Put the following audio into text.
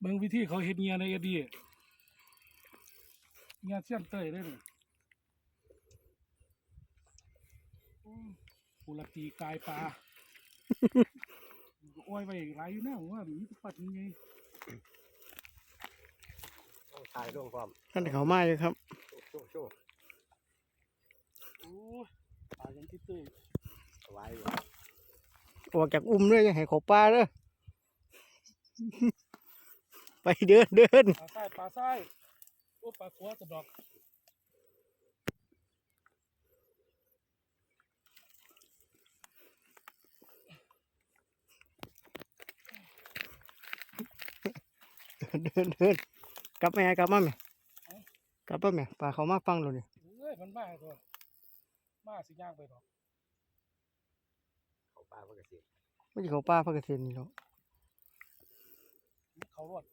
เบิ่งวิธีเขาเฮ็ดเงียในเอ็ดดีเงียเสี้ยนเต้ยได้เลยปุรตีกายปลาอ้อยไปหลายอยู่นะผมว่ามีทุกปัดยังไงต้องถ่ายลงความท่านเขามาอยู่ครับโชว์โชว์โอ้ยปลายังที่เต้ยไว้อยู่ออกจากอุ้มเลยอย่าให้เขาปลาเด้อ ไปเดินเดินปลาไส้ปลาไส้โอ้ปลาขัวสะดอกเดินเดินกลับแม่กลับมาแม่กลับมาแม่ปลาเขามาฟังเราเนี่ยเอ้ยมันบ้าเถอะมาสิย่างไปดอกเขาปลาเพื่อกระสีไม่ใช่เขาปลาพักเกษตรนี่หรอกเขารอด